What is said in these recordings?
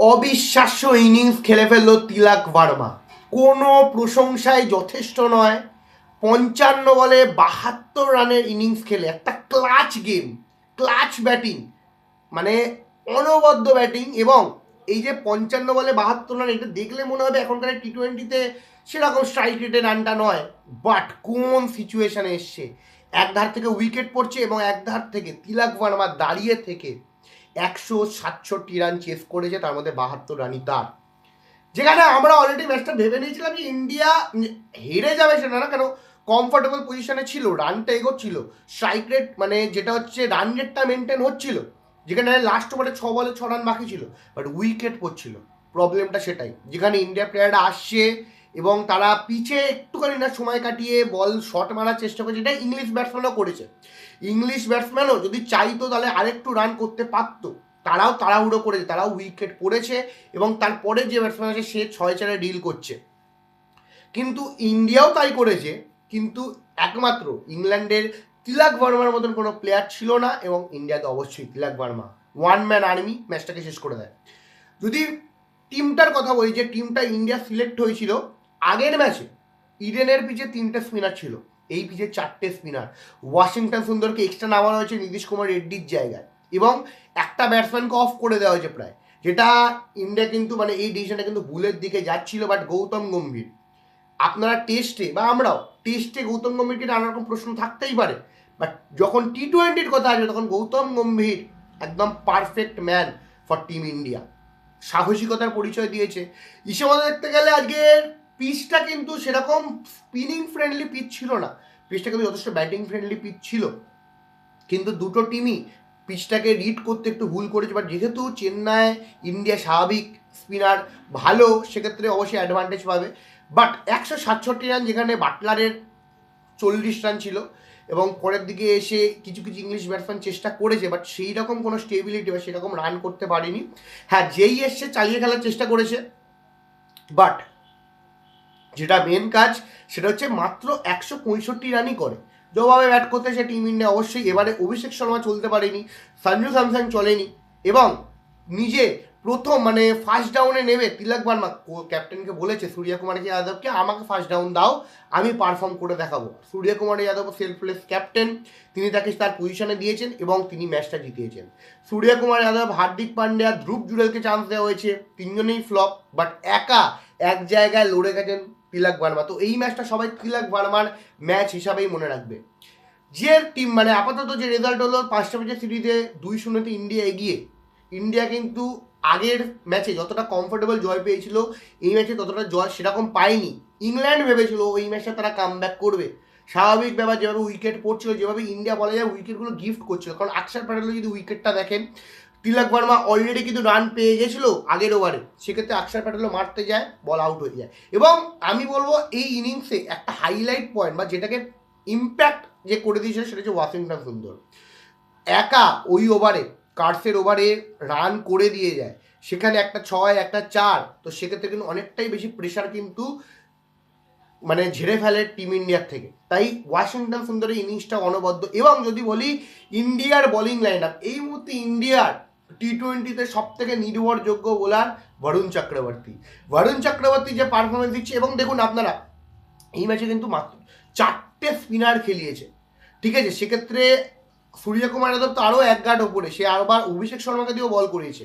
অবিশ্বাস্য ইনিংস খেলে ফেলল তিলাক ভার্মা। কোনো প্রশংসায় যথেষ্ট নয়। পঞ্চান্ন বলে বাহাত্তর রানের ইনিংস খেলে একটা ক্লাচ গেম, ক্লাচ ব্যাটিং মানে অনবদ্য ব্যাটিং এবং এই যে পঞ্চান্ন বলে বাহাত্তর রান, এটা দেখলে মনে হবে এখনকার টি টোয়েন্টিতে সেরকম স্ট্রাইক রেটে রানটা নয় বাট কোন সিচুয়েশানে এসছে? এক ধার থেকে উইকেট পড়ছে এবং এক ধার থেকে তিলাক ভার্মা দাঁড়িয়ে থেকে একশো সাতষট্টি রান চেস করেছে, তার মধ্যে বাহাত্তর রানই তার। যেখানে আমরা অলরেডি ম্যাচটা ভেবে নিয়েছিলাম যে ইন্ডিয়া হেরে যাবে সেটা না, কেন কমফোর্টেবল পজিশনে ছিল রানটা এগোচ্ছিল। স্ট্রাইক রেট মানে যেটা হচ্ছে রান রেটটা মেনটেন হচ্ছিল। যেখানে লাস্ট ওভারে ছ বলে ছ রান বাকি ছিল। বাট উইকেট পড়ছিল। প্রবলেমটা সেটাই। যেখানে ইন্ডিয়া প্লেয়াররা আসছে এবং তারা পিছে একটুখানি না সময় কাটিয়ে বল শট মারার চেষ্টা করেছে। এটা ইংলিশ ব্যাটসম্যানও করেছে। ইংলিশ ব্যাটসম্যানও যদি চাইতো তাহলে আরেকটু রান করতে পারতো। তারাও তাড়াহুড়ো করেছে, তারাও উইকেট পড়েছে এবং তারপরে যে ব্যাটসম্যান আছে, সে ছয় চারে ডিল করছে। কিন্তু ইন্ডিয়াও তাই করেছে, কিন্তু একমাত্র ইংল্যান্ডের তিলাক ভার্মার মতন কোনো প্লেয়ার ছিল না এবং ইন্ডিয়াতে অবশ্যই Tilak Varma. One man army ম্যাচটাকে শেষ করে দেয়। যদি টিমটার কথা বলি, যে টিমটা ইন্ডিয়া সিলেক্ট হয়েছিল আগের ম্যাচে ইডেনের পিচে তিনটে স্পিনার ছিল, এই পিচে চারটে স্পিনার। ওয়াশিংটন সুন্দরকে এক্সট্রা নামানো হয়েছে নীতিশ কুমার রেড্ডির জায়গায় এবং একটা ব্যাটসম্যানকে অফ করে দেওয়া হয়েছে প্রায়। যেটা ইন্ডিয়া কিন্তু মানে এই ডিসিশনটা কিন্তু ভুলের দিকে যাচ্ছিল বাট গৌতম গম্ভীর। আপনারা টেস্টে বা আমরাও টেস্টে গৌতম গম্ভীরকে নানা রকম প্রশ্ন থাকতেই পারে বাট যখন টি টোয়েন্টির কথা আসবে, তখন গৌতম গম্ভীর একদম perfect man for team India সাহসিকতার পরিচয় দিয়েছে। হিসেবে দেখতে গেলে আজকের পিচটা কিন্তু সেরকম স্পিনিং ফ্রেন্ডলি পিচ ছিল না। পিচটা কিন্তু যথেষ্ট ব্যাটিং ফ্রেন্ডলি পিচ ছিল। কিন্তু দুটো টিমই পিচটাকে রিড করতে একটু ভুল করেছে। বাট যেহেতু চেন্নাই ইন্ডিয়া স্বাভাবিক স্পিনার ভালো, সেক্ষেত্রে অবশ্যই অ্যাডভান্টেজ পাবে। বাট একশো সাতষট্টি রান যেখানে বাটলারের চল্লিশ রান ছিল এবং পরের দিকে এসে কিছু কিছু ইংলিশ ব্যাটসম্যান চেষ্টা করেছে বাট সেই রকম কোনো স্টেবিলিটি বা সেরকম রান করতে পারেনি। হ্যাঁ যেই এসছে চালিয়ে খেলার চেষ্টা করেছে বাট যেটা মেন কাজ, সেটা হচ্ছে মাত্র একশো পঁয়ষট্টি রানই করে। যেভাবে ব্যাট করতে সে টিম ইন্ডিয়া অবশ্যই এবারে অভিষেক শর্মা চলতে পারেনি সঞ্জু স্যামসাং চলেনি এবং নিজে প্রথম মানে ফার্স্ট ডাউনে নেবে তিলক বার্মা ক্যাপ্টেনকে বলেছে সূর্য কুমার যাদবকে, আমাকে ফার্স্ট ডাউন দাও, আমি পারফর্ম করে দেখাবো। Suryakumar Yadav selfless captain তিনি তাকে তার পজিশনে দিয়েছেন এবং তিনি ম্যাচটা জিতিয়েছেন। সূর্য কুমার যাদব, হার্দিক পান্ডিয়া ধ্রুব জুড়েলকে চান্স দেওয়া হয়েছে, তিনজনেই ফ্লপ বাট একা এক জায়গায় লড়ে গেছেন তিলক ভার্মা তো এই ম্যাচটা সবাই তিলক ভার্মার ম্যাচ হিসাবেই মনে রাখবে। যে টিম মানে আপাতত যে রেজাল্ট হলো পাঁচটা ম্যাচের সিরিজে দুই শূন্যতে ইন্ডিয়া এগিয়ে, ইন্ডিয়া কিন্তু আগের ম্যাচে যতটা কমফোর্টেবল জয় পেয়েছিল, এই ম্যাচে ততটা জয় সেরকম পায়নি। ইংল্যান্ড ভেবেছিল ওই ম্যাচে তারা কাম করবে। স্বাভাবিক ব্যাপার, যেভাবে উইকেট পড়ছিল, যেভাবে ইন্ডিয়া বলা যায় উইকেটগুলো গিফট করছিল। কারণ আকসার প্যাটেলের যদি উইকেটটা দেখেন তিলক ভার্মা অলরেডি কিন্তু রান পেয়ে গেছিল আগের ওভারে সেক্ষেত্রে আকসার প্যাটেলও মারতে যায় বল আউট হয়ে যায়। এবং আমি বলব, এই ইনিংসে একটা হাইলাইট পয়েন্ট বা যেটাকে ইম্প্যাক্ট যে করে দিয়েছে সেটা হচ্ছে ওয়াশিংটন সুন্দর। একা ওই ওভারে কার্সের ওভারে রান করে দিয়ে যায়। সেখানে একটা ছয়, একটা চার, তো সেক্ষেত্রে কিন্তু অনেকটাই বেশি প্রেশার কিন্তু মানে ঝেড়ে ফেলে টিম ইন্ডিয়ার থেকে। তাই ওয়াশিংটন সুন্দরের ইনিংসটা অনবদ্য। এবং যদি বলি ইন্ডিয়ার বোলিং লাইন আপ এই মুহূর্তে ইন্ডিয়ার টি টোয়েন্টিতে সব থেকে নির্ভরযোগ্য বোলার বরুণ চক্রবর্তী বরুণ চক্রবর্তী যে পারফরমেন্স দিচ্ছে, এবং দেখুন আপনারা, এই ম্যাচে কিন্তু মাত্র চারটে স্পিনার খেলিয়েছে। ঠিক আছে, সেক্ষেত্রে সূর্যকুমার যাদব তো আরও এক গার্ড ওপরে, সে আরবার অভিষেক শর্মাকে দিয়েও বল করিয়েছে।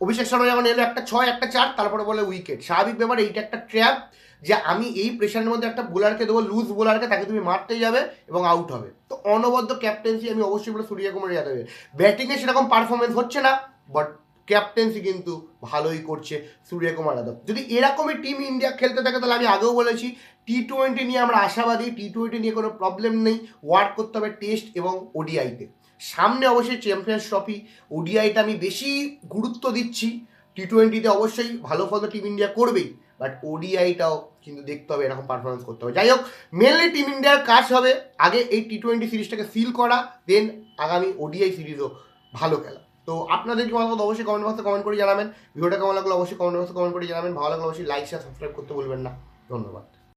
অভিষেক শর্মা যেমন এলো একটা ছয়, একটা চার, তারপরে বলে উইকেট স্বাভাবিক ব্যাপার, এইটা একটা ট্র্যাপ যে আমি এই প্রেশারের মধ্যে একটা বোলারকে দেবো লুজ বোলারকে তাকে তুমি মারতে যাবে এবং আউট হবে। তো অনবদ্য ক্যাপ্টেন্সি আমি অবশ্যই বলে সূর্যকুমার যাদবের ব্যাটিংয়ে সেরকম পারফরমেন্স হচ্ছে না বাট ক্যাপ্টেন্সি কিন্তু ভালোই করছে সূর্যকুমার যাদব। যদি এরকমই টিম ইন্ডিয়া খেলতে থাকে, তাহলে আমি আগেও বলেছি টি টোয়েন্টি নিয়ে আমরা আশাবাদী টি টোয়েন্টি নিয়ে কোনো প্রবলেম নেই। ওয়ার্ক করতে হবে টেস্ট এবং ওডিআইতে সামনে অবশ্যই চ্যাম্পিয়ন্স ট্রফি ওডিআইটা আমি বেশি গুরুত্ব দিচ্ছি। টি টোয়েন্টিতে অবশ্যই ভালো ফল তো টিম ইন্ডিয়া করবেই বাট ওডিআইটাও কিন্তু দেখতে হবে, এরকম পারফরমেন্স করতে হবে। যাই হোক মেনলি টিম ইন্ডিয়ার কাজ হবে আগে এই টি টোয়েন্টি সিরিজটাকে সিল করা দেন আগামী ওডিআই সিরিজও ভালো খেলা। তো আপনাদের কি মতামত অবশ্যই কমেন্ট বক্সে কমেন্ট করে জানাবেন। ভিডিওটা কেমন লাগল অবশ্যই কমেন্ট বক্সে কমেন্ট করে জানাবেন। ভালো লাগল অবশ্যই লাইক শেয়ার সাবস্ক্রাইব করতে বলবেন না। ধন্যবাদ।